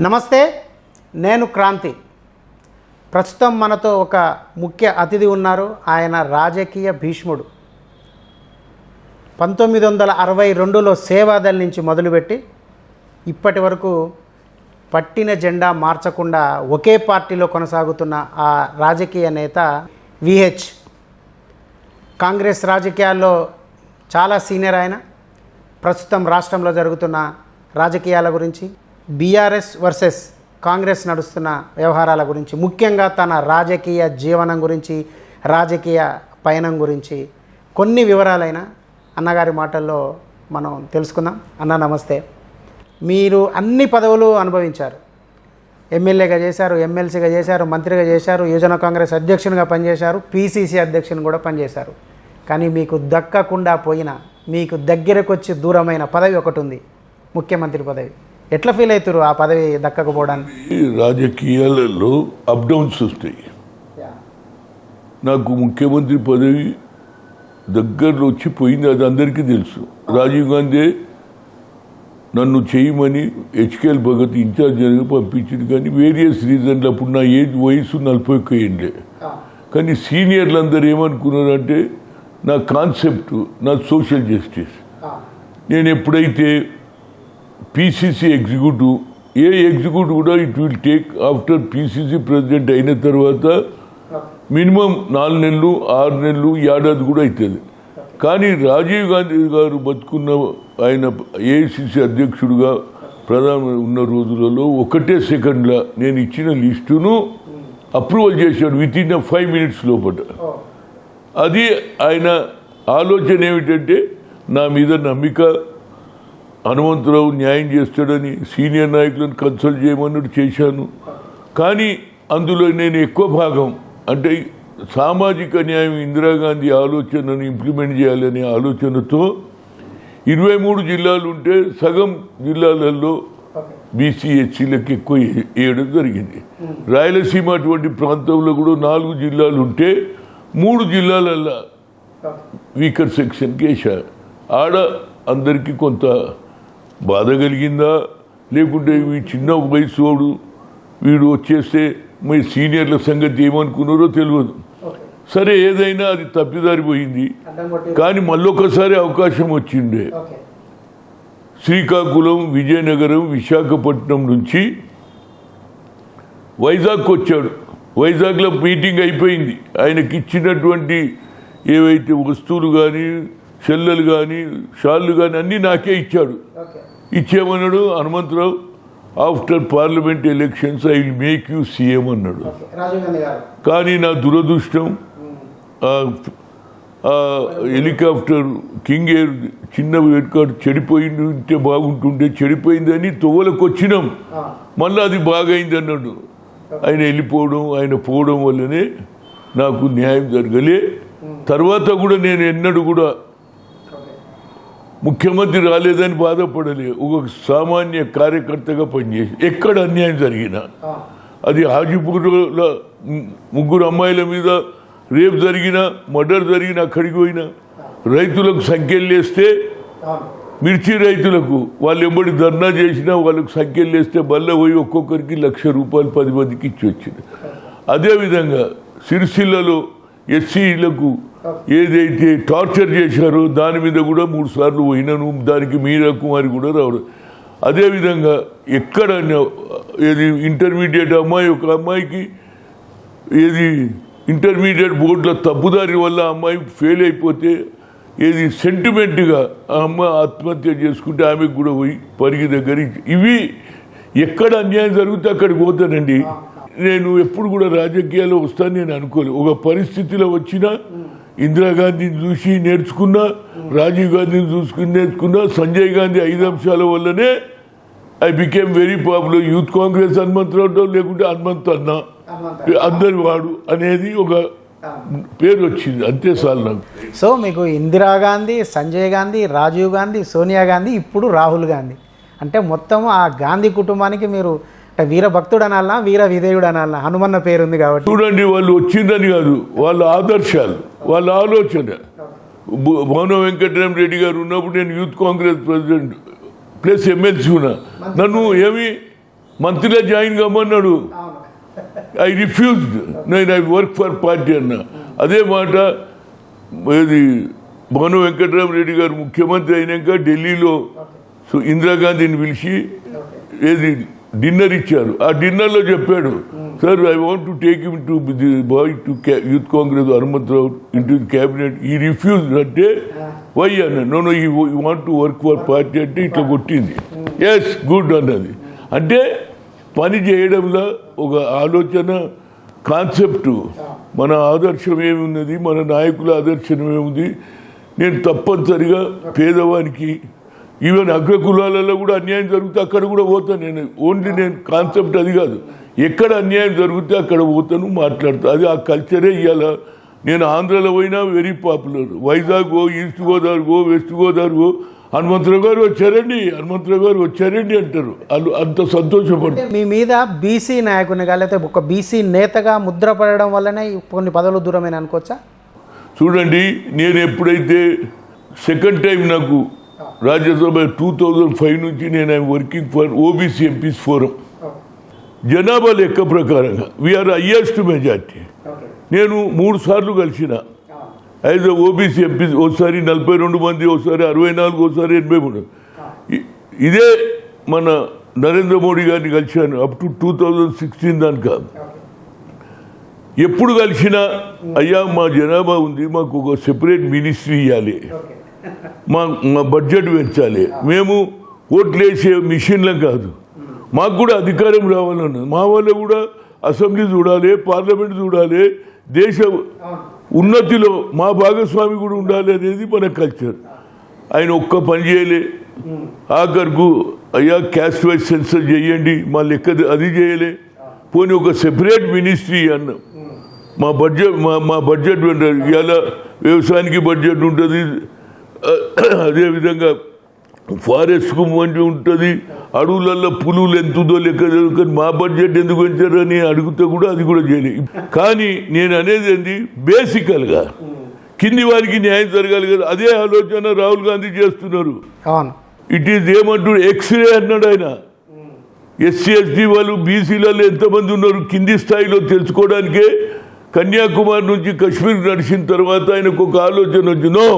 నమస్తే నేను క్రాంతి. ప్రస్తుతం మనతో ఒక ముఖ్య అతిథి ఉన్నారు. ఆయన రాజకీయ భీష్ముడు. పంతొమ్మిది వందల అరవై రెండులో సేవాదల్ నుంచి మొదలుపెట్టి ఇప్పటి వరకు పట్టిన జెండా మార్చకుండా ఒకే పార్టీలో కొనసాగుతున్న ఆ రాజకీయ నేత విహెచ్ కాంగ్రెస్ రాజకీయాల్లో చాలా సీనియర్ ఆయన. ప్రస్తుతం రాష్ట్రంలో జరుగుతున్న రాజకీయాల గురించి బీఆర్ఎస్ వర్సెస్ కాంగ్రెస్ నడుస్తున్న వ్యవహారాల గురించి ముఖ్యంగా తన రాజకీయ జీవనం గురించి రాజకీయ పయనం గురించి కొన్ని వివరాలైన అన్నగారి మాటల్లో మనం తెలుసుకుందాం. అన్న నమస్తే. మీరు అన్ని పదవులు అనుభవించారు. ఎమ్మెల్యేగా చేశారు ఎమ్మెల్సీగా చేశారు మంత్రిగా చేశారు యువజన కాంగ్రెస్ అధ్యక్షునిగా పనిచేశారు పీసీసీ అధ్యక్షుని కూడా పనిచేశారు. కానీ మీకు దక్కకుండా పోయిన మీకు దగ్గరకు వచ్చి దూరమైన పదవి ఒకటి ఉంది ముఖ్యమంత్రి పదవి. ఎట్లా ఫీల్ అవుతారు ఆ పదవి దక్కకపోవడానికి? ఈ రాజకీయాలలో అప్ డౌన్స్ వస్తాయి. నాకు ముఖ్యమంత్రి పదవి దగ్గరలో వచ్చి పోయింది అది అందరికీ తెలుసు. రాజీవ్ గాంధీ నన్ను చేయమని హెచ్కేఎల్ భగత్ ఇన్ఛార్జ్ పంపించింది కానీ వేరియస్ రీజన్లు అప్పుడు నా ఏజ్ వయసు నలభై ఒక్క ఏండే. కానీ సీనియర్లు అందరూ ఏమనుకున్నారంటే నా కాన్సెప్ట్ నా సోషల్ జస్టిస్ నేను ఎప్పుడైతే పిసిసి ఎగ్జిక్యూటివ్ ఏ ఎగ్జిక్యూటివ్ కూడా it will take after PCC president అయిన తర్వాత మినిమం నాలుగు నెలలు ఆరు నెలలు ఏడాది కూడా అవుతుంది కానీ రాజీవ్ గాంధీ గారు బతుకున్న ఆయన ఏఐసిసి అధ్యక్షుడిగా ప్రధాన ఉన్న రోజులలో ఒకటే సెకండ్లో నేను ఇచ్చిన లిస్టును అప్రూవల్ చేశాడు విత్ ఇన్ ఫైవ్ మినిట్స్ లోపల. అది ఆయన ఆలోచన ఏమిటంటే నా మీద నమ్మిక హనుమంతరావు న్యాయం చేస్తాడని సీనియర్ నాయకులను కన్సల్ట్ చేయమన్నట్టు చేశాను. కానీ అందులో నేను ఎక్కువ భాగం అంటే సామాజిక న్యాయం ఇందిరాగాంధీ ఆలోచనను ఇంప్లిమెంట్ చేయాలనే ఆలోచనతో ఇరవై మూడు జిల్లాలు ఉంటే సగం జిల్లాలలో బీసీ ఎస్సీలకు ఎక్కువ వేయడం జరిగింది. రాయలసీమ అటువంటి ప్రాంతంలో కూడా నాలుగు జిల్లాలు ఉంటే మూడు జిల్లాలల్లో వీకర్ సెక్షన్కి వేశారు ఆడ అందరికీ కొంత బాధ కలిగిందా? లేకుంటే ఈ చిన్న వయసు వీడు వచ్చేస్తే మీ సీనియర్ల సంగతి ఏమనుకున్నారో తెలియదు. సరే ఏదైనా అది తప్పిదారి పోయింది కానీ మళ్ళొకసారి అవకాశం వచ్చిండే. శ్రీకాకుళం విజయనగరం విశాఖపట్నం నుంచి వైజాగ్ వచ్చాడు. వైజాగ్లో మీటింగ్ అయిపోయింది. ఆయనకి ఇచ్చినటువంటి ఏవైతే వస్తువులు కానీ చెల్లెలు కానీ షాళ్ళు కానీ అన్నీ నాకే ఇచ్చాడు. ఇచ్చేమన్నాడు? Hanumantharao after parliament elections I will make you CM అన్నాడు. కానీ నా దురదృష్టం హెలికాప్టర్ కింగ్ ఎయిర్ చిన్న హెలికాప్టర్ చెడిపోయి ఉంటే బాగుంటుండే చెడిపోయిందని వచ్చినాం మళ్ళీ అది బాగైంది అన్నాడు. ఆయన వెళ్ళిపోవడం ఆయన పోవడం వల్లనే నాకు న్యాయం జరగలే. తర్వాత కూడా నేను ఎన్నడూ కూడా ముఖ్యమంత్రి రాలేదని బాధపడలే. ఒక సామాన్య కార్యకర్తగా పనిచేసి ఎక్కడ అన్యాయం జరిగినా. అది హాజీపూర్లో ముగ్గురు అమ్మాయిల మీద రేపు జరిగినా మర్డర్ జరిగినా అక్కడికి పోయినా రైతులకు సంఖ్యలు వేస్తే మిర్చి రైతులకు వాళ్ళు ఎంబడి ధర్నా చేసినా వాళ్ళకు సంఖ్యలు వేస్తే బల్ల పోయి ఒక్కొక్కరికి లక్ష రూపాయలు పది మందికి ఇచ్చి వచ్చింది. అదేవిధంగా సిరిసిల్లలో ఎస్సీలకు ఏదైతే టార్చర్ చేశారో దాని మీద కూడా మూడు సార్లు పోయినాను. దానికి మీరా కుమారి కూడా రావడం. అదేవిధంగా ఎక్కడ ఏది ఇంటర్మీడియట్ అమ్మాయి ఒక అమ్మాయికి ఏది ఇంటర్మీడియట్ బోర్డులో తప్పుదారి వల్ల అమ్మాయి ఫెయిల్ అయిపోతే ఏది సెంటిమెంట్గా ఆ అమ్మాయి ఆత్మహత్య చేసుకుంటే ఆమెకు కూడా పోయి పరిగి దగ్గర ఇవి ఎక్కడ అన్యాయం జరిగితే అక్కడికి పోతానండి నేను ఎప్పుడు కూడా రాజకీయాల్లో వస్తాను నేను అనుకోలేదు ఒక పరిస్థితిలో వచ్చినా ఇందిరాగాంధీని చూసి నేర్చుకున్నా రాజీవ్ గాంధీని చూసుకుని నేర్చుకున్నా సంజయ్ గాంధీ ఐదు అంశాల వల్లనే I became very popular. Youth Congress Hanumantharao లేకుంటే హనుమంత్ అన్న. అందరి వాడు అనేది ఒక పేరు వచ్చింది అంతే సార్ నాకు. సో మీకు ఇందిరాగాంధీ సంజయ్ గాంధీ రాజీవ్ గాంధీ సోనియా గాంధీ ఇప్పుడు రాహుల్ గాంధీ. అంటే మొత్తం ఆ గాంధీ కుటుంబానికి మీరు అంటే వీర భక్తుడు అనాలనా వీర విధేయుడు అనాలనా హనుమన్న పేరుంది కాబట్టి. చూడండి వాళ్ళు వచ్చిందని కాదు వాళ్ళ ఆదర్శాలు వాళ్ళ ఆలోచన. భవన వెంకటరామ రెడ్డి గారు ఉన్నప్పుడు నేను youth Congress president plus MLC ఉన్నా. నన్ను ఏమి మంత్రిగా జాయిన్ కమ్మన్నాడు. I refused. నేను ఐ వర్క్ ఫర్ పార్టీ అన్న. అదే మాట ఏది భాను వెంకటరామరెడ్డి గారు ముఖ్యమంత్రి అయినాక ఢిల్లీలో సో ఇందిరాగాంధీని పిలిచి ఏది డిన్నర్ ఇచ్చారు. ఆ డిన్నర్లో చెప్పాడు sir I want to take him to the boy to youth Congress Hanumantharao in to cabinet he refuse అంటే వై అన్న no no he want to work for party అంటే ఇట్లా కొట్టింది. ఎస్ గుడ్ అన్నది. అంటే పని చేయడంలో ఒక ఆలోచన కాన్సెప్ట్ మన ఆదర్శం ఏమున్నది? మన నాయకుల ఆదర్శం ఏముంది? నేను తప్పనిసరిగా పేదవానికి ఈవెన్ అగ్రకులాలలో కూడా అన్యాయం జరిగితే అక్కడ కూడా పోతాను నేను ఓన్లీ నేను కాన్సెప్ట్ అది కాదు. ఎక్కడ అన్యాయం జరిగితే అక్కడ పోతాను మాట్లాడతాను అది ఆ కల్చరే ఇవాళ నేను ఆంధ్రలో పోయినా very popular. Vizag go east Godavari go west Godavari go Hanumantharao గారు వచ్చారండి. హనుమంతరావు గారు వచ్చారండి అంటారు. వాళ్ళు అంత సంతోషపడతారు మీ మీద బీసీ నాయకునిగా లేకపోతే ఒక బీసీ నేతగా ముద్ర పడడం వల్లనే కొన్ని పదవులు దూరమైన అనుకోవచ్చా? చూడండి నేను ఎప్పుడైతే సెకండ్ టైం నాకు రాజ్యసభ టూ థౌజండ్ ఫైవ్ నుంచి నేను I'm working for OBC MPs forum జనాభా లెక్క ప్రకారంగా వీఆర్ హయ్యెస్ట్ మెజార్టీ నేను మూడు సార్లు కలిసిన. యాజ్ ఓబీసీ ఎంపీ ఒకసారి నలభై రెండు మంది ఒకసారి అరవై నాలుగు ఒకసారి ఎనభై మూడు. ఇదే మన నరేంద్ర మోడీ గారిని కలిశాను up to two thousand sixteen దానికా ఎప్పుడు కలిసినా అయ్యా మా జనాభా ఉంది మాకు ఒక సెపరేట్ మినిస్ట్రీ ఇవ్వాలి మా మా బడ్జెట్ పెంచాలి. మేము ఓట్లేసే మిషన్లం కాదు. మాకు కూడా అధికారం రావాలన్నది మా వాళ్ళు కూడా అసెంబ్లీ చూడాలి పార్లమెంట్ చూడాలి దేశ ఉన్నతిలో మా భాగస్వామి కూడా ఉండాలి అనేది మన కల్చర్ ఆయన ఒక్క పని చేయలే. ఆఖరుకు అయ్యా క్యాస్ట్ వైజ్ సెన్సర్ చేయండి మా లెక్క అది చేయలే. పోనీ ఒక సెపరేట్ మినిస్ట్రీ అన్నాం. మా బడ్జెట్ మా మా బడ్జెట్ ఉంటుంది ఇవాళ వ్యవసాయానికి బడ్జెట్ ఉంటుంది అదేవిధంగా ఫారెస్ట్కు మంచి ఉంటుంది అడవులలో పులులు ఎంతుందో లెక్క. కానీ మా బడ్జెట్ ఎందుకు పెంచారని అడిగితే కూడా అది కూడా చేయలేదు కానీ నేను అనేది ఏంది? బేసికల్గా కింది వారికి న్యాయం జరగాలి కదా అదే ఆలోచన రాహుల్ గాంధీ చేస్తున్నారు. ఇట్ ఈజ్ ఏమంటాడు ఎక్స్రే అన్నాడు ఆయన. ఎస్సీ ఎస్టీ వాళ్ళు బీసీలలో ఎంతమంది ఉన్నారు? కింది స్థాయిలో తెలుసుకోవడానికే కన్యాకుమారి నుంచి కాశ్మీర్ నడిచిన తర్వాత ఆయనకు ఒక ఆలోచన వచ్చి నో.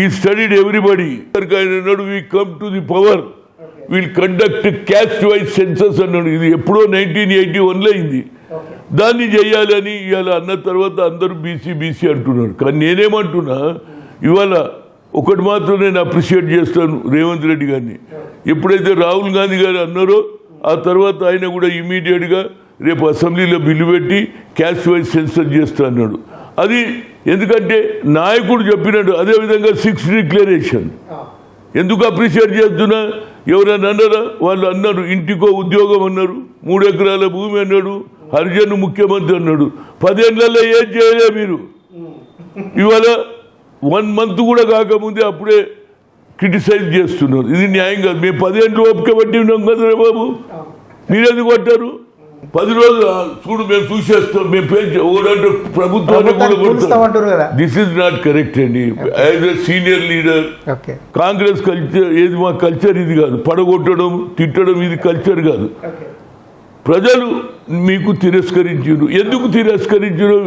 ఈ స్టడీడ్ ఎవ్రీబడి అన్నాడు we come to the power we'll conduct caste wise census అన్నాడు. ఇది ఎప్పుడో నైన్టీన్ ఎయిటీ వన్లో అయింది. దాన్ని చేయాలని ఇవాళ అన్న తర్వాత అందరూ బీసీ బీసీ అంటున్నారు. కానీ నేనేమంటున్నా ఇవాళ ఒకటి మాత్రం నేను అప్రిషియేట్ చేస్తాను రేవంత్ రెడ్డి గారిని. ఎప్పుడైతే రాహుల్ గాంధీ గారు అన్నారో ఆ తర్వాత ఆయన కూడా ఇమీడియట్గా రేపు అసెంబ్లీలో బిల్లు పెట్టి క్యాస్ట్ వైజ్ సెన్సర్ చేస్తా అన్నాడు. అది ఎందుకంటే నాయకుడు చెప్పినట్టు అదేవిధంగా సిక్స్ డిక్లరేషన్. ఎందుకు అప్రిషియేట్ చేస్తున్నా? ఎవరైనా అన్నారా? వాళ్ళు అన్నారు ఇంటికో ఉద్యోగం అన్నారు మూడు ఎకరాల భూమి అన్నాడు హరిజన్ ముఖ్యమంత్రి అన్నాడు. పదేళ్ళలో ఏం చేయలే మీరు. ఇవాళ వన్ మంత్ కూడా కాకముందే అప్పుడే క్రిటిసైజ్ చేస్తున్నారు. ఇది న్యాయం కాదు. మేము పదేళ్ళు ఓపిక పట్టి ఉన్నాం కదరా బాబు? మీరెందుకు కొట్టారు పది రోజులు చూడు మేము చూసేస్తాం మేము పేరు ఒకడంటే ప్రభుత్వాన్ని. దిస్ ఇస్ నాట్ కరెక్ట్ అండి. As a senior leader Congress culture ఏది మా కల్చర్ ఇది కాదు. పడగొట్టడం తిట్టడం ఇది కల్చర్ కాదు. ప్రజలు మీకు తిరస్కరించారు. ఎందుకు తిరస్కరించారో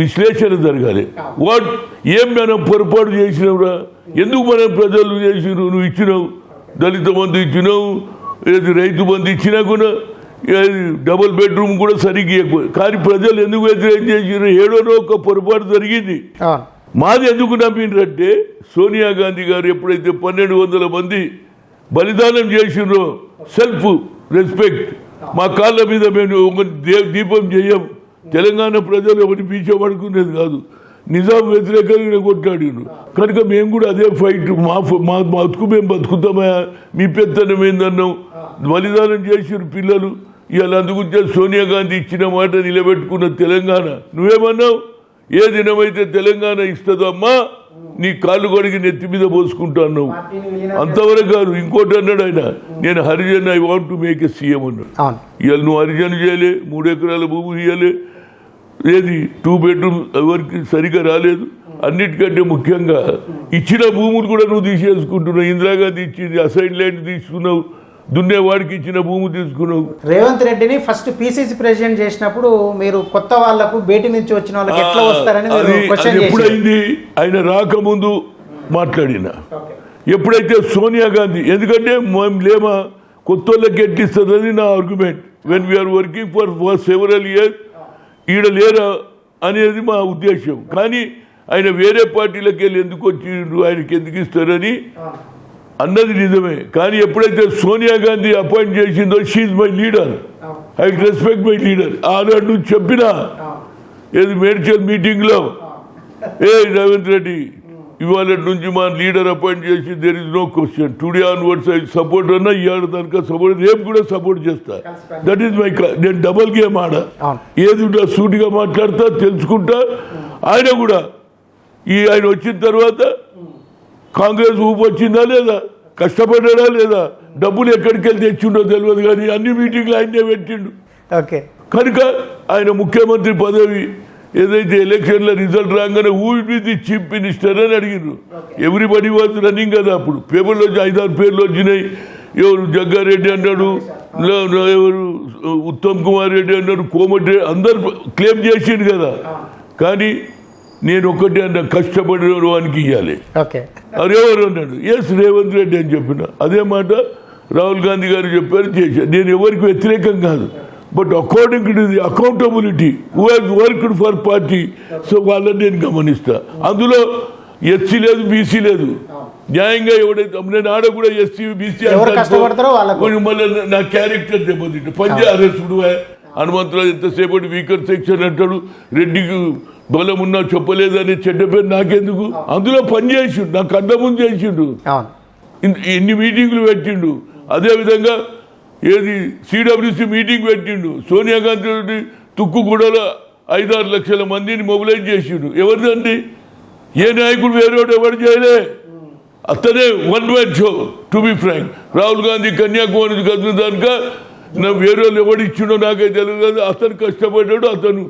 విశ్లేషణ జరగాలి. వాట్ ఏం మనం పొరపాటు చేసినవురా? ఎందుకు మనం ప్రజలు చేసిరు నువ్వు ఇచ్చినావు. దళిత బంధు ఇచ్చినావు. ఏది రైతు బంధు ఇచ్చినా కూడా డబుల్ బెడ్రూమ్ కూడా సరిగ్గా కానీ ప్రజలు ఎందుకు వ్యతిరేకం చేసిరు ఏడోనో ఒక పొరపాటు జరిగింది. మాది ఎందుకు నమ్మిండ్రంటే సోనియా గాంధీ గారు ఎప్పుడైతే పన్నెండు వందల మంది బలిదానం చేసిండ్రో సెల్ఫ్ రెస్పెక్ట్. మా కాళ్ళ మీద మేము దీపం చేయం. తెలంగాణ ప్రజలు ఒకటి పీచబడుకునేది కాదు. నిజాం వ్యతిరేకంగా కొట్లాడిండ్రు కనుక మేము కూడా అదే ఫైట్ మా మా బతుకు మేము బతుకుతామా? మీ పెత్తనం ఏందన్నాం? బలిదానం చేసిన పిల్లలు. ఇవాళ అందుకుంటే సోనియా గాంధీ ఇచ్చిన మాట నిలబెట్టుకున్న తెలంగాణ. నువ్వేమన్నావు? ఏ దినమైతే తెలంగాణ ఇస్తుందో అమ్మా నీ కాళ్ళు కొడిగి నెత్తి మీద పోసుకుంటాను అంతవరకు కాదు ఇంకోటి అన్నాడు ఆయన. నేను Harijan I want to make a CM అన్నాడు. ఇవాళ నువ్వు హరిజన్ చేయలే మూడు ఎకరాల భూమి ఇవ్వలే ఏది? టూ బెడ్రూమ్ ఎవరికి సరిగా రాలేదు. అన్నిటికంటే ముఖ్యంగా ఇచ్చిన భూములు కూడా నువ్వు తీసేసుకుంటున్నావు. ఇందిరాగాంధీ ఇచ్చింది అసైన్ ల్యాండ్ తీసుకున్నావు దున్నేవాడికి ఇచ్చిన భూమి తీసుకున్నావు. రేవంత్ రెడ్డిని ఫస్ట్ పిసిసి ప్రెసిడెంట్ చేసినప్పుడు మీరు కొత్త వాళ్ళకు బయటి నుంచి వచ్చిన వాళ్ళకి ఎట్లా వస్తారని ఎప్పుడైంది? ఆయన రాకముందు మాట్లాడిన. ఎప్పుడైతే సోనియా గాంధీ ఎందుకంటే మేము లేమా కొత్త వాళ్ళకి ఎట్టిస్తుందని నా argument when we are working for for several years ఈడ లేరా అనేది మా ఉద్దేశం. కానీ ఆయన వేరే పార్టీలకు వెళ్ళి ఎందుకు వచ్చిండ్రు? ఆయనకి ఎందుకు ఇస్తారని అన్నది నిజమే. కానీ ఎప్పుడైతే సోనియా గాంధీ అపాయింట్ చేసిందో she's my leader I respect my leader ఆనాడు నువ్వు చెప్పినా ఏది మేడ్చల్ మీటింగ్లో? ఏ రేవంత్ రెడ్డి ఇవాళ నుంచి మా లీడర్ అపాయింట్ చేసి there is no question today onwards I support అన్నా ఇవాళ దానిక సపోర్ట్ రేపు కూడా సపోర్ట్ చేస్తా. దట్ ఈస్ మై నేను డబల్ గేమ్ ఆడ. ఏది ఉంటే సూటిగా మాట్లాడతా తెలుసుకుంటా. ఆయన కూడా ఈ ఆయన వచ్చిన తర్వాత కాంగ్రెస్ ఊపు వచ్చిందా లేదా? కష్టపడ్డా లేదా? డబ్బులు ఎక్కడికి వెళ్ళి తెచ్చిండో తెలియదు కానీ అన్ని మీటింగ్లు ఆయనే పెట్టిండు. ఓకే. కనుక ఆయన ముఖ్యమంత్రి పదవి ఏదైతే ఎలక్షన్ల రిజల్ట్ రాగానే ఊ ది చీఫ్ మినిస్టర్ అని అడిగిండ్రు ఎవ్రీబడి వాజ్ రన్నింగ్ కదా అప్పుడు. పేపర్లో వచ్చి ఐదారు పేర్లు వచ్చినాయి. ఎవరు జగ్గారెడ్డి అన్నాడు ఎవరు ఉత్తమ్ కుమార్ రెడ్డి అన్నాడు కోమటి అందరు క్లెయిమ్ చేసిండు కదా. కానీ నేను ఒక్కటే అన్న కష్టపడిన వానికి ఇవ్వాలి ఓకే అరెవరు అన్నాడు? ఎస్ రేవంత్ రెడ్డి అని చెప్పిన. అదే మాట రాహుల్ గాంధీ గారు చెప్పారు చేశారు. నేను ఎవరికి వ్యతిరేకం కాదు. But according to the accountability who has worked for party so వాళ్ళని నేను గమనిస్తా. అందులో ఎస్సీ లేదు బీసీ లేదు. న్యాయంగా ఎవడైతే నేను ఆడ కూడా ఎస్సీ బీసీ. మళ్ళీ నా క్యారెక్టర్ దెబ్బతింటే పంజా అరెస్టుడు హనుమంతరావు ఎంతసేపటి వీకర్ సెక్షన్ అంటాడు. రెడ్డికి బలం ఉన్నా చెప్పలేదని చెడ్డ పేరు నాకెందుకు? అందులో పని చేసిండు నాకు కళ్ళ ముందు చేసిండు. ఇన్ని మీటింగ్లు పెట్టిండు. అదేవిధంగా ఏది సిడబ్ల్యూసి మీటింగ్ పెట్టిండు. సోనియా గాంధీ తోటి తుక్కుగూడలో ఐదారు లక్షల మందిని మొబిలైజ్ చేసిండు. ఎవరిదండి? ఏ నాయకుడు వేరేవాడు ఎవరు చేయలే? అతనే one man show to be frank. Rahul Gandhi Kanyakumari కదిలిన దానిక నా వేరే వాళ్ళు ఎవడు ఇచ్చిండో నాకే తెలియదు అతను కష్టపడ్డాడు అతను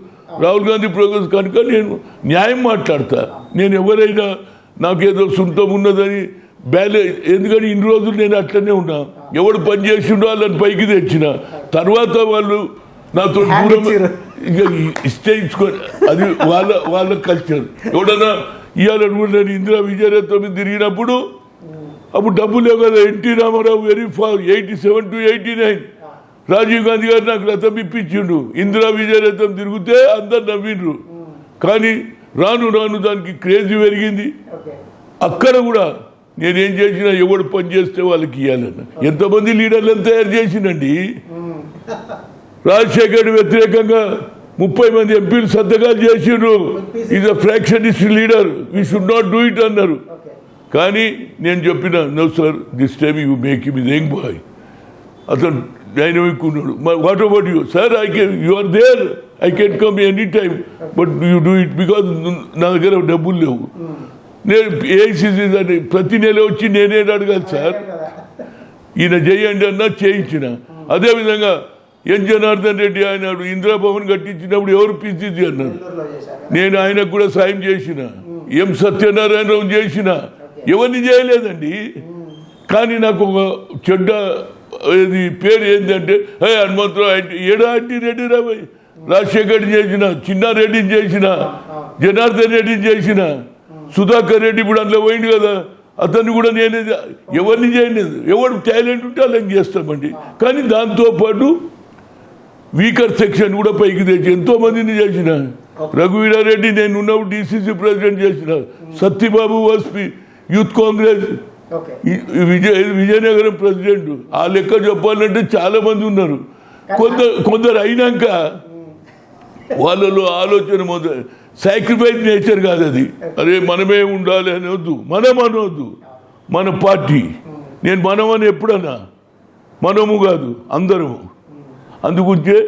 రాహుల్ గాంధీ ప్రోగ్రెస్ కనుక నేను న్యాయం మాట్లాడతా. నేను ఎవరైనా నాకేదో సొంతం ఉన్నదని బ్యాలే ఎందుకని ఇన్ని రోజులు నేను అట్లనే ఉన్నా. ఎవడు పని చేసిండో వాళ్ళని పైకి తెచ్చిన. తర్వాత వాళ్ళు నాతో దూరం. ఇక ఇస్తే ఇచ్చుకొని అది వాళ్ళ వాళ్ళ కల్చర్ ఎవడన్నా ఇవాళ కూడా నేను ఇందిరా విజయరత్నం మీద తిరిగినప్పుడు అప్పుడు డబ్బు లేవు కదా. ఎన్టీ రామారావు వెరీ ఫా eighty seven to eighty nine. Rajiv Gandhi గారు నాకు రథం ఇప్పించిండు. ఇందిరా విజయరథం తిరిగితే అందరు నవ్విండ్రు. కానీ రాను రాను దానికి క్రేజ్ పెరిగింది. అక్కడ కూడా నేనేం చేసినా ఎవడు పని చేస్తే వాళ్ళకి ఇవ్వాలన్న ఎంతమంది లీడర్లను తయారు చేసినండి? రాజశేఖర్ వ్యతిరేకంగా ముప్పై మంది ఎంపీలు సంతకాలు చేసిండ్రు. Is a factionist leader we should not do it అన్నారు. కానీ నేను చెప్పిన no sir this time you make him young boy అతను డైనమిక్ ఉన్నాడు what about you sir I can you are there I can come any time but you do it because నా దగ్గర డబ్బులు లేవు. నేను ఏఐసిసి దాన్ని ప్రతి నెల వచ్చి నేనే అడగాలి సార్. ఈయన చేయండి అన్నా చేయించిన. అదేవిధంగా ఎన్ జనార్దన్ రెడ్డి ఆయన ఇందిరాభవన్ కట్టించినప్పుడు ఎవరు పిసిసి అన్నారు? నేను ఆయనకు కూడా సాయం చేసిన. ఎం సత్యనారాయణరావు చేసిన. ఎవరిని చేయలేదండి. కానీ నాకు ఒక చెడ్డ ఇది పేరు ఏంటంటే హే హనుమంతరావు అంటే ఏడా ఆంటీ రెడ్డి రాబాయ్ రాజశేఖర్ చేసిన చిన్నారెడ్డిని చేసిన జనార్దన్ రెడ్డిని చేసిన. సుధాకర్ రెడ్డి ఇప్పుడు అందులో పోయింది కదా. అతన్ని కూడా నేనే ఎవరిని చేయలేదు ఎవరు టాలెంట్ ఉంటే అలాగే చేస్తామండి కానీ దాంతోపాటు వీకర్ సెక్షన్ కూడా పైకి తెచ్చి ఎంతో మందిని చేసిన. రఘువీరారెడ్డి నేను ఉన్నప్పుడు డిసిసి ప్రెసిడెంట్ చేసిన. Satyababu వాస్పి youth Congress Vijaya Vizianagaram president. ఆ లెక్క చెప్పాలంటే చాలా మంది ఉన్నారు. కొందరు కొందరు అయినాక వాళ్ళలో ఆలోచన మొదలు సాక్రిఫైస్ నేచర్ కాదు అది. అరే మనమే ఉండాలి అనొద్దు. మనం అనవద్దు మన పార్టీ. నేను మనం అని ఎప్పుడన్నా? మనము కాదు అందరము. అందుగురించే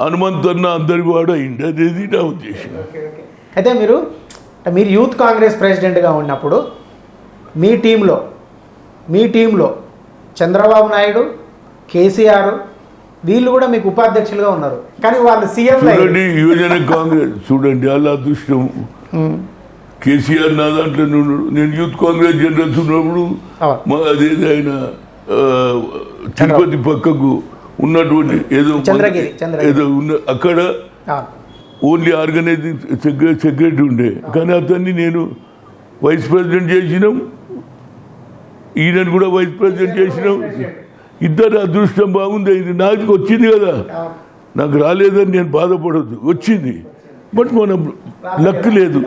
హనుమంతన్న అందరి వాడు అయింది అదేది నా ఉద్దేశం. అయితే మీరు మీరు యూత్ కాంగ్రెస్ ప్రెసిడెంట్గా ఉన్నప్పుడు మీ టీంలో మీ టీంలో చంద్రబాబు నాయుడు కేసీఆర్ వీళ్ళు కూడా మీకు ఉపాధ్యక్షులుగా ఉన్నారు. కానీ వాళ్ళు సీఎం చూడండి యువజన కాంగ్రెస్ చూడండి అలా అదృష్టం. కేసీఆర్ నా దాంట్లో నేను యూత్ కాంగ్రెస్ జనరల్స్ ఉన్నప్పుడు. మా అదేది ఆయన తిరుపతి పక్కకు ఉన్నటువంటి ఏదో. ఏదో ఉన్న అక్కడ ఓన్లీ ఆర్గనైజింగ్ సెక్రటరీ ఉండే. కానీ అతన్ని నేను వైస్ ప్రెసిడెంట్ చేసినాం. ఈయనను కూడా వైస్ ప్రెసిడెంట్ చేసినాం. ఇద్దరు అదృష్టం బాగుంది ఇది నాకు వచ్చింది కదా. నాకు రాలేదని నేను బాధపడద్దు వచ్చింది. బట్ మనం లక్ లేదు.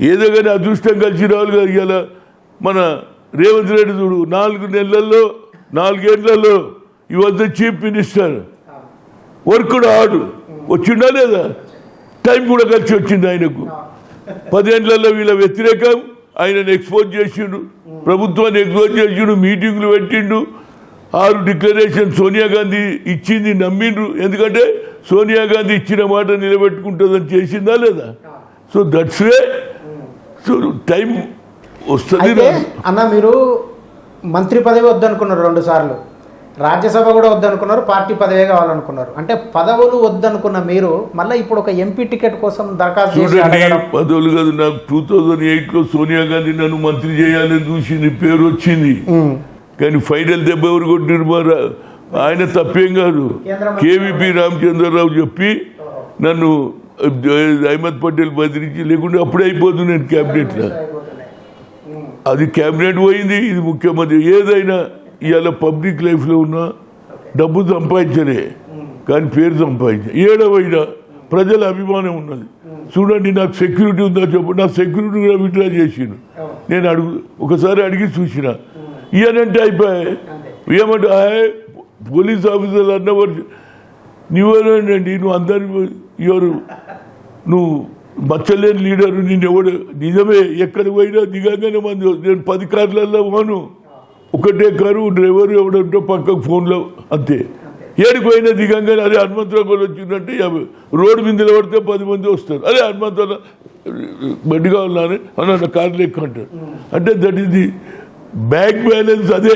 ఏదో కానీ అదృష్టం కలిసి రావాలి కదా మన రేవంత్ రెడ్డి చూడు నాలుగు నెలల్లో నాలుగేళ్ళలో ఇవంతా చీఫ్ మినిస్టర్ వర్క్ కూడా ఆడు. వచ్చిండా లేదా? టైం కూడా కలిసి వచ్చింది ఆయనకు. పదేళ్ళలో వీళ్ళ వ్యతిరేకం. ఆయనను ఎక్స్పోజ్ చేసిండు. ప్రభుత్వాన్ని ఎక్స్పోజ్ చేసిండు మీటింగ్లు పెట్టిండు. ఆరు డిక్లరేషన్ సోనియా గాంధీ ఇచ్చింది నమ్మిండ్రు. ఎందుకంటే సోనియా గాంధీ ఇచ్చిన మాట నిలబెట్టుకుంటుందని చేసిందా లేదా? So that's way so time వస్తుంది. అన్న మీరు మంత్రి పదవి వద్దనుకున్నారు రెండు సార్లు. రాజ్యసభ కూడా వద్దనుకున్నారు పార్టీ పదవే కావాలనుకున్నారు. అంటే పదవులు వద్దనుకున్న మీరు మళ్ళీ ఇప్పుడు ఒక ఎంపీ టికెట్ కోసం దరఖాస్తు పదవులు కాదు నాకు టూ థౌజండ్ ఎయిట్లో సోనియా గాంధీ నన్ను మంత్రి చేయాలని చూసింది పేరు వచ్చింది. కానీ ఫైనల్ దెబ్బ ఎవరు కొట్టిరు మరి? ఆయన తప్పేం కాదు. కేవీపీ రామచంద్రరావు చెప్పి నన్ను అహ్మద్ పటేల్ బదిరించి లేకుంటే అప్పుడే అయిపోతుంది నేను క్యాబినెట్లో. అది క్యాబినెట్ పోయింది ఇది ముఖ్యమంత్రి. ఏదైనా ఇవాళ పబ్లిక్ లైఫ్లో ఉన్న డబ్బు సంపాదించలే. కానీ పేరు సంపాదించ ఏడవైనా ప్రజల అభిమానం ఉన్నది. చూడండి నాకు సెక్యూరిటీ ఉందా చెప్పు నా సెక్యూరిటీ కూడా విత్డ్రా చేసిండు. నేను అడుగు ఒకసారి అడిగి చూసిన. ఇయనంటే అయిపోయాయి ఏమంటే ఆయ్ పోలీస్ ఆఫీసర్లు అన్నవారు నువ్వేనండి నువ్వు అందరి ఎవరు? నువ్వు మచ్చలేని లీడరు నేను ఎవడు నిజమే? ఎక్కడికి పోయినా దిగంగానే మంది నేను పది కార్లలో పోను. ఒకటే కారు డ్రైవర్ ఎవడంటే పక్కకు ఫోన్లో అంతే. ఏడిపోయిన దిగంగానే అదే హనుమంతరావు కూడా వచ్చిందంటే యాభై రోడ్డు మీద నిలబడితే పది మంది వస్తారు. అదే హనుమంతరావు బండి కావాలని అన్న కార్లు ఎక్కువ అంటారు. అంటే దట్ ఇది బ్యాంక్ బ్యాలెన్స్ అదే.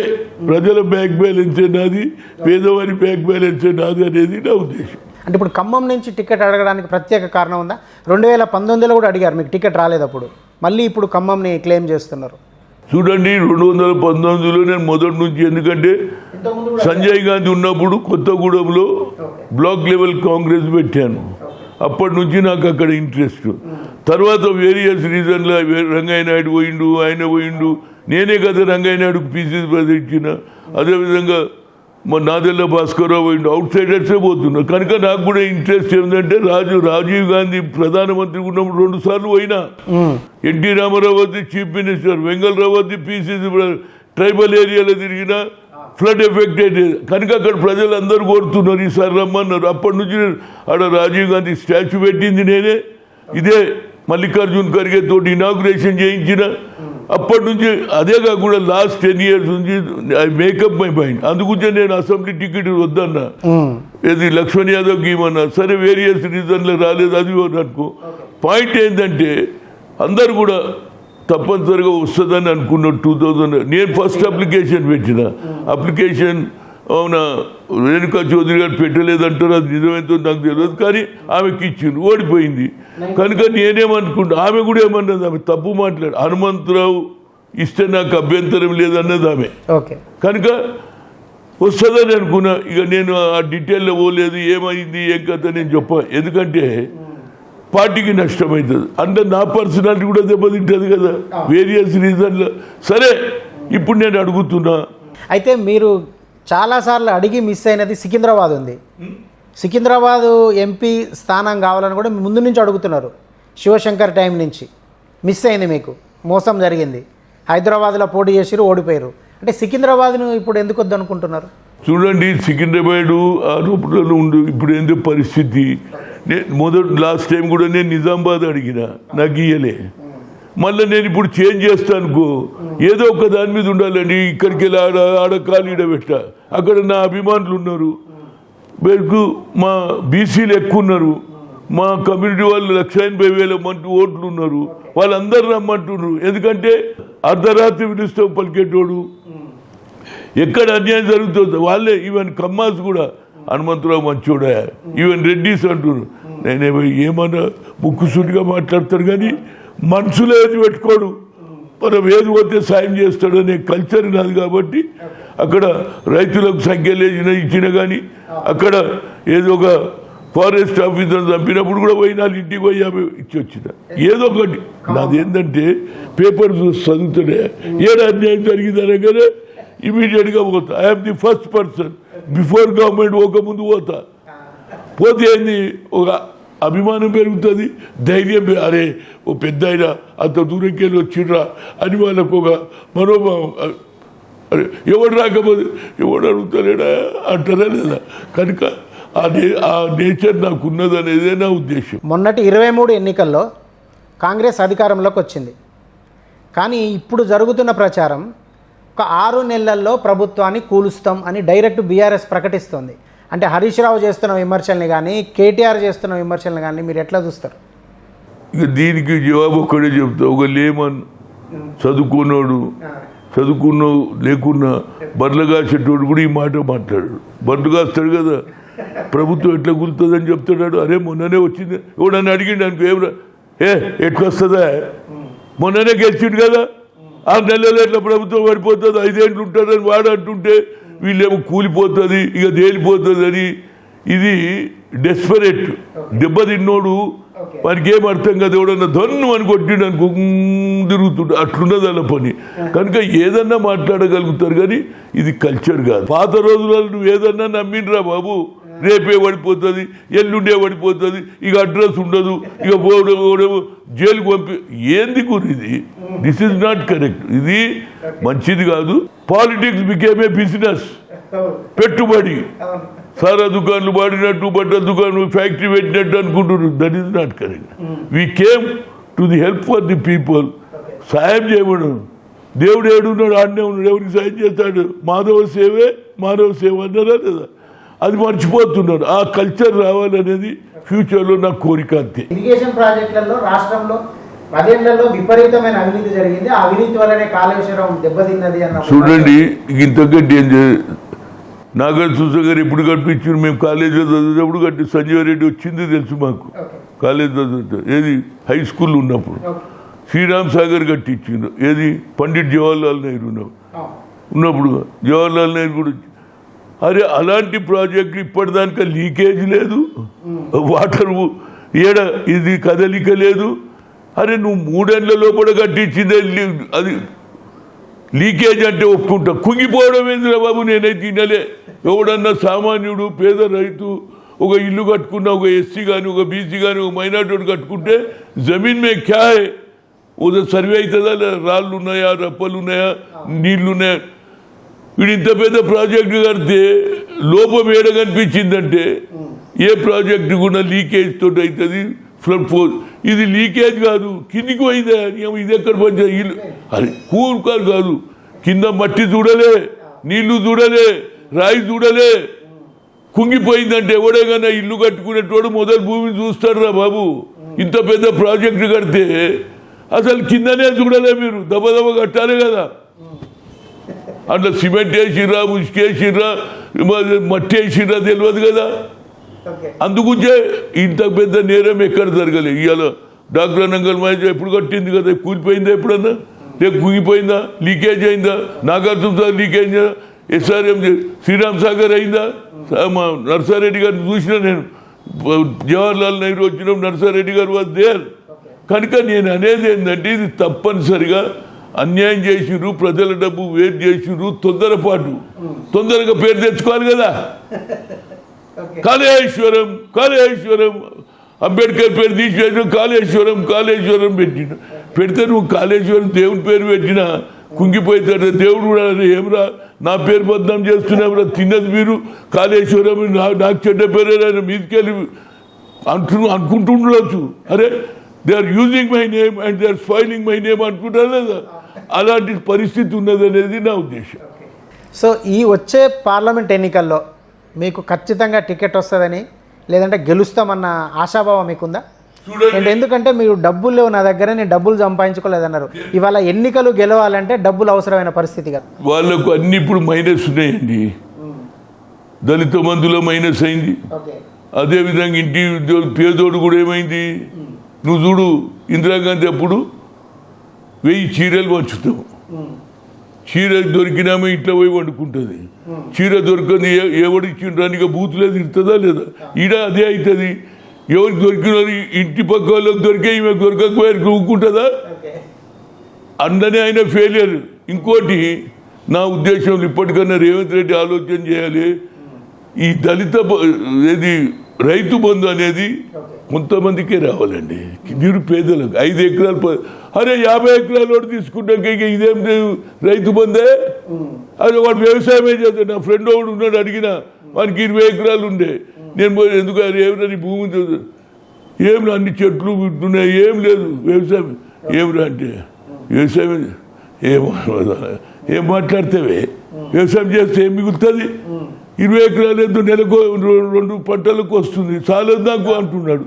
ప్రజల బ్యాంక్ బ్యాలెన్స్ నాది పేదవారి బ్యాంక్ బ్యాలెన్స్ నాది అనేది నా ఉద్దేశం. అంటే ఇప్పుడు ఖమ్మం నుంచి టికెట్ అడగడానికి ప్రత్యేక కారణం ఉందా? రెండు వేల పంతొమ్మిదిలో కూడా అడిగారు మీకు టికెట్ రాలేదు అప్పుడు. మళ్ళీ ఇప్పుడు ఖమ్మంని క్లెయిమ్ చేస్తున్నారు. చూడండి రెండు వందల పంతొమ్మిదిలో నేను మొదటి నుంచి ఎందుకంటే సంజయ్ గాంధీ ఉన్నప్పుడు కొత్తగూడెంలో బ్లాక్ లెవెల్ కాంగ్రెస్ పెట్టాను. అప్పటి నుంచి నాకు అక్కడ ఇంట్రెస్ట్. తర్వాత వేరియస్ రీజన్లో రంగయ్య నాయుడు పోయిండు ఆయన పోయిండు. నేనే కదా రంగయ్య నాయుడుకు పీసీసీ ఇచ్చిన అదేవిధంగా మా నాదెల్ల భాస్కర్రావు పోయిండు అవుట్ సైడర్సే పోతున్నారు కనుక నాకు కూడా ఇంట్రెస్ట్ ఏంటంటే రాజు రాజీవ్ గాంధీ ప్రధానమంత్రి ఉన్నప్పుడు రెండు సార్లు పోయినా. ఎన్టీ రామారావు వద్ద చీఫ్ మినిస్టర్ వెంగళరావు వద్ద పీసీసీ ట్రైబల్ ఏరియాలో తిరిగిన ఫ్లడ్ ఎఫెక్టెడ్ కనుక అక్కడ ప్రజలు అందరూ కోరుతున్నారు ఈసారి రమ్మన్నారు. అప్పటి నుంచి ఆడ రాజీవ్ గాంధీ స్టాచ్యూ పెట్టింది నేనే. ఇదే మల్లికార్జున్ ఖర్గే తోటి ఇనాగ్రేషన్ చేయించిన. అప్పటి నుంచి అదే కాకుండా లాస్ట్ టెన్ ఇయర్స్ నుంచి I make up my mind అందుకుంటే నేను అసెంబ్లీ టికెట్ వద్దన్నా. ఉమ్. ఇది లక్ష్మణ్ యాదవ్ గీమన్నా సరే వేరియస్ రీజన్లు రాలేదు అది అనుకో పాయింట్ ఏంటంటే అందరు కూడా తప్పనిసరిగా వస్తుందని అనుకున్నాడు టూ థౌజండ్ నేను ఫస్ట్ అప్లికేషన్ పెట్టిన. అప్లికేషన్ అవునా? రేణుకా చౌదరి గారు పెట్టలేదంటారు అది నిజమైందో నాకు తెలియదు కానీ ఆమెకి ఇచ్చింది ఓడిపోయింది. కనుక నేనేమనుకుంటా ఆమె కూడా ఏమన్నది ఆమె? తప్పు మాట్లాడు. హనుమంతరావు ఇస్తే నాకు అభ్యంతరం లేదన్నది ఆమె. కనుక వస్తుందని అనుకున్నా ఇక నేను ఆ డీటెయిల్లో పోలేదు ఏమైంది ఏం కథ నేను చెప్ప. ఎందుకంటే పార్టీకి నష్టమవుతుంది అంటే నా పర్సనాలిటీ కూడా దెబ్బతింటుంది కదా. వేరియస్ రీజన్లు. సరే ఇప్పుడు నేను అడుగుతున్నా. అయితే మీరు చాలాసార్లు అడిగి మిస్ అయినది సికింద్రాబాద్ ఉంది. సికింద్రాబాద్ ఎంపీ స్థానం కావాలని కూడా ముందు నుంచి అడుగుతున్నారు. శివశంకర్ టైం నుంచి. మిస్ అయింది మీకు. మోసం జరిగింది. హైదరాబాద్లో పోటీ చేసిరు ఓడిపోయారు. అంటే సికింద్రాబాద్ను ఇప్పుడు ఎందుకు వద్దనుకుంటున్నారు? చూడండి సికింద్రాబాద్ ఆరోపణలు ఉండు ఇప్పుడు ఏందో పరిస్థితి. నేను మొదటి లాస్ట్ టైం కూడా నేను నిజామాబాద్ అడిగిన. నాకు ఇయ్యలే. మళ్ళీ నేను ఇప్పుడు చేంజ్ చేస్తాను ఏదో ఒక దాని మీద ఉండాలండి. ఇక్కడికి వెళ్ళి ఆడ ఆడ కాలు పెట్ట. అక్కడ నా అభిమానులు ఉన్నారు. మీకు మా బీసీలు ఎక్కువ ఉన్నారు. మా కమ్యూనిటీ వాళ్ళు లక్ష ఎనభై వేల మంది ఓట్లు ఉన్నారు. వాళ్ళందరూ రమ్మంటున్నారు. ఎందుకంటే అర్ధరాత్రి పిలుస్తాం పలికేటోడు. ఎక్కడ అన్యాయం జరుగుతుందో వాళ్ళే. ఈవెన్ కమ్మాస్ కూడా హనుమంతరావు మంచోడా. ఈవెన్ రెడ్డిస్ అంటున్నారు. నేనేమో ఏమన్నా ముక్కుసూటిగా మాట్లాడతారు కానీ మనుషులు ఏది పెట్టుకోడు. మనం ఏది పోతే సాయం అనే కల్చర్ నాది కాబట్టి అక్కడ రైతులకు సంఖ్యలు వేసిన ఇచ్చిన కానీ అక్కడ ఏదో ఒక ఫారెస్ట్ ఆఫీసర్ చంపినప్పుడు కూడా పోయి నాలుగు ఇంటికి పోయి యాభై ఇచ్చి వచ్చిన ఏదో ఒకటి. నాది ఏంటంటే పేపర్ చదువుతుండే ఏడు అన్యాయం జరిగింది అనగానే ఇమీడియట్గా పోతా. I'm the first person before government ఒక ముందు పోతా. పోతే ఏంది? ఒక అభిమానం పెరుగుతుంది ధైర్యం అరే ఓ పెద్ద ఆయన అంత దూరంకి వెళ్ళి వచ్చిండ్రా అని వాళ్ళకు ఒక మనోభావం అరే ఎవడు రాకపోతే ఎవడు అడుగుతాడా అంటారా లేదా? కనుక ఆ ఆ నేచర్ నాకు ఉన్నది అనేదే నా ఉద్దేశం. మొన్నటి ఇరవై మూడు ఎన్నికల్లో కాంగ్రెస్ అధికారంలోకి వచ్చింది. కానీ ఇప్పుడు జరుగుతున్న ప్రచారం ఒక ఆరు నెలల్లో ప్రభుత్వాన్ని కూలుస్తాం అని డైరెక్ట్ బీఆర్ఎస్ ప్రకటిస్తోంది. అంటే హరీష్ రావు చేస్తున్న విమర్శల్ని కానీ కేటీఆర్ చేస్తున్న విమర్శల్ని కానీ మీరు ఎట్లా చూస్తారు? ఇక దీనికి జవాబు ఒక్కడే చెప్తా. ఒక లేమన్ చదువుకున్నోడు. చదువుకున్న లేకున్నా బర్రెలు కాసేటోడు కూడా ఈ మాట మాట్లాడాడు. బర్రెలు కాస్తాడు కదా. ప్రభుత్వం ఎట్లా కుదురుతుందని చెప్తున్నాడు. అరే మొన్ననే వచ్చింది. ఎవడన్నా అడిగిండు అనుకో ఏం రా- ఏ ఎట్లా వస్తుందా మొన్ననే గెలిచిండు కదా. ఆరు నెలలు ఎట్లా ప్రభుత్వం పడిపోతుంది ఐదేంట్లు ఉంటుందని వాడు అంటుంటే వీళ్ళేమో కూలిపోతుంది ఇక తేలిపోతుంది అని. ఇది డెస్పరేట్ దెబ్బతిన్నోడు వానికి ఏం అర్థం కదా ఎవడన్నా ధన్ను అని కొట్టిండు అనుకో తిరుగుతుండు. అట్లున్నది అలా పని. కనుక ఏదన్నా మాట్లాడగలుగుతారు కానీ ఇది కల్చర్ కాదు. పాత రోజులలో నువ్వు ఏదన్నా నమ్మిండ్రా బాబు? రేపే పడిపోతుంది ఎల్లుండే పడిపోతుంది ఇక అడ్రస్ ఉండదు ఇక పోవడం పోవడం జైలుకు పంపి ఏంది గురి ఇది? దిస్ ఇస్ నాట్ కరెక్ట్ ఇది మంచిది కాదు. పాలిటిక్స్ బికేమ్ ఏ బిజినెస్ పెట్టుబడి. సారా దుకాన్లు వాడినట్టు బట్టల దుకాణం ఫ్యాక్టరీ పెట్టినట్టు అనుకుంటున్నారు. That is not correct we came to the help for the people సాయం చేయబడు దేవుడు ఏడున్నాడు ఆడనే ఉన్నాడు. ఎవరికి సాయం చేస్తాడు? మాధవ సేవే మానవ సేవ అన్నారా లేదా? అది మర్చిపోతున్నారు ఆ కల్చర్ రావాలనేది ఫ్యూచర్లో నా కోరిక అంతే. ఇరిగేషన్ ప్రాజెక్టులలో రాష్ట్రంలో పదేళ్ళలో విపరీతమైన అవినీతి జరిగింది. ఆ అవినీతి వల్లనే కాళేశ్వరం దెబ్బతిన్నది అన్న చూడండి ఇంతకంటే ఏం చే నాగర్ చూసా గారు ఎప్పుడు కట్టించారు? మేము కాలేజీలో చదివేటప్పుడు కట్టి సంజీవ్ రెడ్డి వచ్చింది తెలుసు మాకు. కాలేజ్ చదివితే ఏది? హై స్కూల్ ఉన్నప్పుడు. శ్రీరామ్ సాగర్ కట్టించిండు. ఏది? పండిట్ జవహర్లాల్ నెహ్రూ ఉన్నప్పుడు. ఉన్నప్పుడు జవహర్లాల్ నెహ్రూ కూడా అరే అలాంటి ప్రాజెక్టులు ఇప్పటిదానిక లీకేజ్ లేదు. వాటర్ ఏడ ఇది కదలిక లేదు. అరే నువ్వు మూడేళ్ళలో కూడా కట్టించిందే లీ- అది లీకేజ్ అంటే ఒప్పుకుంటా. కుంగిపోవడం ఏందిరా బాబు నేనైతే తినలే. ఎవడన్నా సామాన్యుడు పేద రైతు ఒక ఇల్లు కట్టుకున్న ఒక ఎస్సీ కానీ ఒక బీసీ కానీ ఒక మైనార్టీ కట్టుకుంటే జమీన్ మే క్యాయ్ ఉదయం సర్వే అవుతుందా లేదా రాళ్ళు ఉన్నాయా రప్పలు ఉన్నాయా నీళ్ళు ఉన్నాయా వీడు ఇంత పెద్ద ప్రాజెక్టు కడితే లోపం ఏడ కనిపించిందంటే ఏ ప్రాజెక్టు కూడా లీకేజ్ తోటి అవుతుంది ఫ్లడ్ ఫోర్ ఇది లీకేజ్ కాదు కిందికి పోయిందా. ఏమో ఇది ఎక్కడ పని ఇల్లు. అది కూరుకాలు కాదు కింద. మట్టి చూడలే నీళ్ళు చూడలే రాయి చూడలే. కుంగిపోయిందంటే ఎవడే ఇల్లు కట్టుకునేటోడు మొదలు భూమిని చూస్తాడురా బాబు. ఇంత పెద్ద ప్రాజెక్టు కడితే అసలు కిందనే చూడలే మీరు. దెబ్బ దెబ్బ కట్టాలి కదా. అట్లా సిమెంట్ వేసిర్రా మరి మట్టి వేసిర్రా తెలియదు కదా. అందుగుంచే ఇంత పెద్ద నేరం ఎక్కడ జరగలేదు. ఇవాళ డాక్టర్ అనంగల్ మహేష్ ఎప్పుడు కట్టింది కదా? కూలిపోయిందా ఎప్పుడన్నా? లేక కుంగిపోయిందా లీకేజ్ అయిందా? Nagarjuna sir leakage SRM Sriram Sagar అయిందా? మా నర్సారెడ్డి గారిని చూసిన నేను. జవహర్లాల్ నెహ్రూ వచ్చిన నర్సారెడ్డి గారు వాజ్ దేర్. కనుక నేను అనేది ఏంటంటే ఇది తప్పనిసరిగా అన్యాయం చేసిర్రు ప్రజల డబ్బు వేస్ట్ చేసిర్రు తొందరపాటు. తొందరగా పేరు తెచ్చుకోవాలి కదా. కాళేశ్వరం కాళేశ్వరం అంబేద్కర్ పేరు తీసివేసిన కాళేశ్వరం కాళేశ్వరం పెట్టిన. పెడితే నువ్వు కాళేశ్వరం దేవుని పేరు పెట్టినా కుంగిపోతాడు దేవుడు కూడా ఏమరా నా పేరు బద్నాం చేస్తున్నావురా తిన్నది మీరు కాళేశ్వరం నా- నాకు చెడ్డ పేరు మీదికెళ్ళి అంటు అనుకుంటుండొచ్చు. అరే they are using my name and they are spoiling my name అనుకుంటారు లేదా అలాంటి పరిస్థితి ఉన్నది అనేది నా ఉద్దేశం. సో ఈ వచ్చే పార్లమెంట్ ఎన్నికల్లో మీకు ఖచ్చితంగా టికెట్ వస్తుందని లేదంటే గెలుస్తామన్న ఆశాభావం మీకుందా. అండ్ ఎందుకంటే మీరు డబ్బులు లేవు నా దగ్గర నేను డబ్బులు సంపాదించుకోలేదన్నారు. ఇవాళ ఎన్నికలు గెలవాలంటే డబ్బులు అవసరమైన పరిస్థితి కదా. వాళ్ళకు అన్ని ఇప్పుడు మైనస్ ఉన్నాయండి. దళిత మందులో మైనస్ అయింది. అదేవిధంగా ఇంటి పేదోడు కూడా ఏమైంది? నువ్వు చూడు ఇందిరాగాంధీ అప్పుడు వెయ్యి చీరలు పంచుతాం. చీర దొరికినామో ఇంట్లో పోయి వండుకుంటుంది. చీర దొరకని ఏ- ఇచ్చిండ్రు ఇక బూతులే తిడుతుందా లేదా? ఈడ అదే అవుతుంది ఎవరికి దొరికిన ఇంటి పక్క వాళ్ళకి దొరికే ఈమె దొరకకపోయారు ఊరుకుంటుందా? అందనే ఆయన ఫెయిలియర్ ఇంకోటి నా ఉద్దేశంలో ఇప్పటికన్నా రేవంత్ రెడ్డి ఆలోచన చేయాలి. ఈ దళిత ఏది రైతు బంధు అనేది కొంతమందికే రావాలండి. నిరుపేదలకు ఐదు ఎకరాలు అరే యాభై ఎకరాలు కూడా తీసుకుంటాక ఇక ఇదేం లేదు, రైతు బందే అదే వాడు వ్యవసాయమే చేస్తాడు. నా ఫ్రెండ్ ఒకడు ఉన్నాడు అడిగిన వానికి ఇరవై ఎకరాలు ఉండే. నేను పోయి ఎందుకు అది ఏమిరా నీ భూమి చదువు ఏం రా, అన్ని చెట్లు ఉన్నాయి ఏం లేదు. వ్యవసాయం ఏమిరా అంటే? వ్యవసాయం ఏం ఏం మాట్లాడితేవే? వ్యవసాయం చేస్తే ఏం మిగులుతుంది? ఇరవై ఎకరాలు ఎంతో నెలకు రెండు- పంటలకు వస్తుంది. చాలేదు నాకు అంటున్నాడు.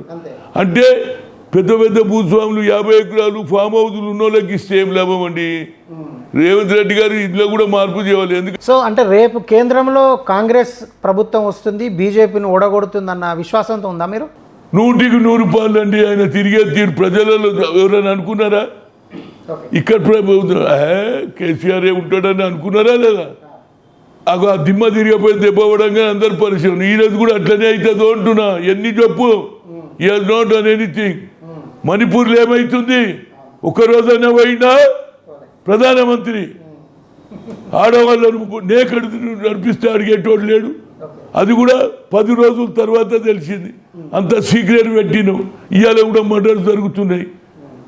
అంటే పెద్ద పెద్ద భూస్వాములు యాభై ఎకరాలు ఫామ్ హౌజులు ఉన్న వాళ్ళకి ఇస్తే ఏం లాభం అండి? రేవంత్ రెడ్డి గారు ఇంట్లో కూడా మార్పు చేయాలి. ఎందుకు సో అంటే రేపు కేంద్రంలో కాంగ్రెస్ ప్రభుత్వం వస్తుంది బీజేపీని ఓడగొడుతుందన్న విశ్వాసంతో ఉందా మీరు? నూటికి నూరు రూపాయలు అండి. ఆయన తిరిగే తీరు ప్రజలలో ఎవరైనా అనుకున్నారా? ఇక్కడ కేసీఆర్ ఏ ఉంటాడని అనుకున్నారా లేదా? అగో ఆ దిమ్మ తిరిగిపోయి దెబ్బవడంగా అందరు పరిచయం. ఈ రోజు కూడా అట్లనే అవుతుందో అంటున్నా. ఎన్ని చెప్పు ఇయర్ నాట్ అన్ ఎనీథింగ్. మణిపూర్లో ఏమవుతుంది ఒక్క రోజైనా పోయిందా? ప్రధానమంత్రి. ఆడవాళ్ళను నేకడు నడిపిస్తే అడిగేటోడు లేడు. అది కూడా పది రోజుల తర్వాత తెలిసింది. అంత సీక్రెట్ పెట్టినావు. ఇవాళ కూడా మర్డర్ జరుగుతున్నాయి.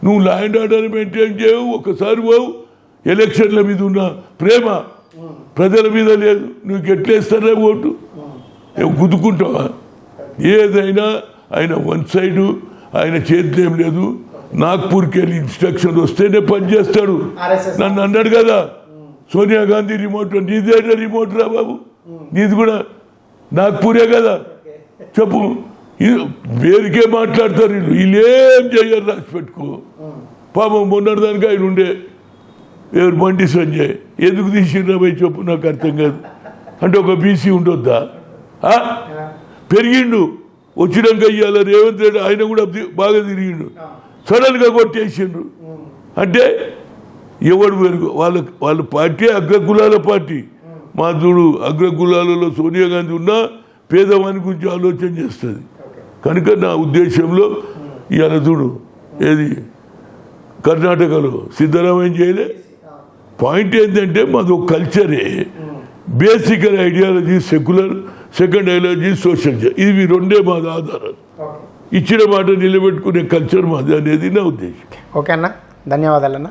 నువ్వు లా అండ్ ఆర్డర్ మెయింటైన్ చేయవు. ఒకసారి పోవు. ఎలక్షన్ల మీద ఉన్న ప్రేమ. ప్రజల మీద లేదు. నువ్వు ఎట్లేస్తారా ఓటు. ఏం గుద్దుకుంటావా? ఏదైనా ఆయన వన్ సైడు ఆయన చేతిలో ఏం లేదు. నాగ్పూర్కి వెళ్ళి ఇన్స్ట్రక్షన్ వస్తేనే పనిచేస్తాడు. నన్ను అన్నాడు కదా సోనియా గాంధీ రిమోట్ నీదే రిమోట్ రా బాబు. నీది కూడా నాగ్పూరే కదా. చెప్పు. వేరుకే మాట్లాడతారు వీళ్ళు. వీళ్ళు ఏం చేయరు రాసి పెట్టుకో. పాపం మొన్నటిదానికి ఆయన ఉండే ఎవరు బండి సంజయ్? ఎందుకు తీసిండ్రా చెప్పు నాకు అర్థం కాదు. అంటే ఒక బీసీ ఉండొద్దా? పెరిగిండు. వచ్చినాక ఇవాళ రేవంత్ రెడ్డి ఆయన కూడా బాగా తిరిగిండు. సడన్గా కొట్టేసిండ్రు అంటే ఎవడు పెరుగు వాళ్ళ వాళ్ళ పార్టీ అగ్రకులాల పార్టీ. మా చూడు అగ్రకులాలలో సోనియా గాంధీ ఉన్నా పేదవాని గురించి ఆలోచన చేస్తుంది. కనుక నా ఉద్దేశంలో ఇవాళ చూడు ఏది? కర్ణాటకలో. సిద్ధరామయ్య చేయలే? పాయింట్ ఏంటంటే మాది ఒక కల్చరే. Basic ideology secular second ideology social ఇవి రెండే మాది ఆధారాలు. ఇచ్చిన మాట నిలబెట్టుకునే కల్చర్ మాది అనేది నా ఉద్దేశం. ఓకే అన్న. ధన్యవాదాలన్న